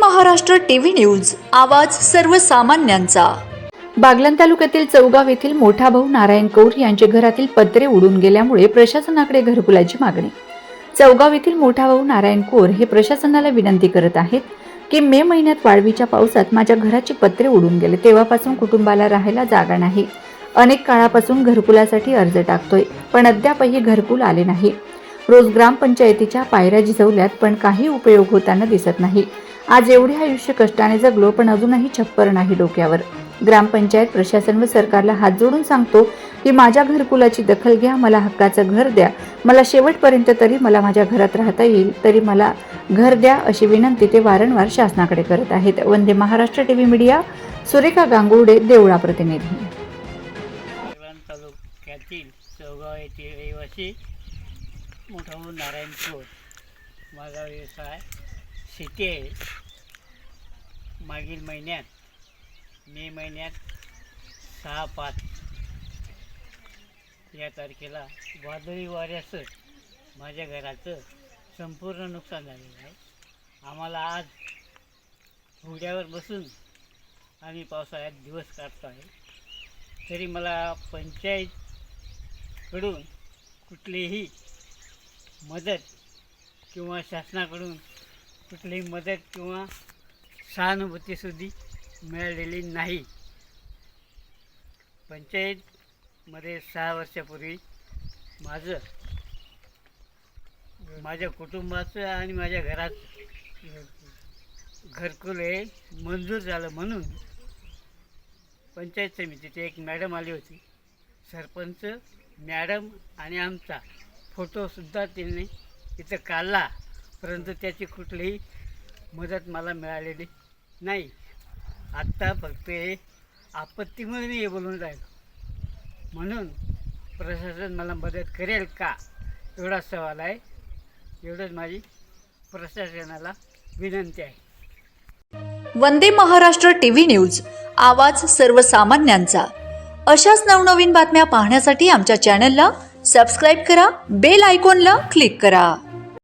Maharashtra TV news आवाज सर्वसामान्यांचा. बागलन तालुक्यातील चौगाव येथील मोठा भाऊ नारायण कौर यांचे घरातील पत्रे उडून गेल्यामुळे प्रशासनाकडे घरकुलाची मागणी. चौगाव येथील मोठा भाऊ नारायण कौर हे प्रशासनाला विनंती करत आहेत की मे महिन्यात वाळवीच्या पावसात माझ्या घराची पत्रे उडून गेले तेव्हापासून कुटुंबाला राहायला जागा नाही. अनेक काळापासून घरकुलासाठी अर्ज टाकतोय पण अद्यापही घरकुल आले नाही. रोज ग्रामपंचायतीच्या पायऱ्या झिजवल्यात पण काही उपयोग होताना दिसत नाही. आज एवढे आयुष्य कष्टाने जगलो पण अजूनही छप्पर नाही डोक्यावर. ग्रामपंचायत प्रशासन व सरकारला हात जोडून सांगतो की माझ्या घरकुलाची दखल घ्या मला हक्काचं घर द्या. मला शेवटपर्यंत तरी मला माझ्या घरात राहता येईल तरी मला घर द्या अशी विनंती ते वारंवार शासनाकडे करत आहेत. वंदे महाराष्ट्र टीव्ही मीडिया सुरेखा गांगुडे देवळा प्रतिनिधी. चौगाव रहिवासी मोठा नारायणपूर माझा व्यवसाय शेती आहे. मागील महिन्यात मे महिन्यात सहा पाच. या तारखेला वादळी वाऱ्यासह माझ्या घराचं संपूर्ण नुकसान झालेलं आहे. आम्हाला आज घोड्यावर बसून आम्ही पावसाळ्यात दिवस काढतो आहे तरी मला पंचायतकडून कुठलीही मदत किंवा शासनाकडून कुठलीही मदत किंवा सहानुभूतीसुद्धा मिळालेली नाही. पंचायतमध्ये सहा वर्षापूर्वी माझं माझ्या कुटुंबाचं आणि माझ्या घरात घरकुल हे मंजूर झालं म्हणून पंचायत समितीची एक मॅडम आली होती. सरपंच मॅडम आणि आमचा फोटोसुद्धा त्यांनी इथं काढला. परंतु त्याची कुठलीही मदत मला मिळालेली नाही. आत्ता फक्त आपत्तीमुळे मी हे बोलून राहिलो. म्हणून प्रशासन मला मदत करेल का? एवढा सवाल आहे. एवढंच माझी प्रशासनाला विनंती आहे. Vande Maharashtra T V news आवाज सर्वसामान्यांचा. अशाच नवनवीन बातम्या पाहण्यासाठी आमच्या चॅनलला सबस्क्राईब करा बेल आयकॉनला क्लिक करा.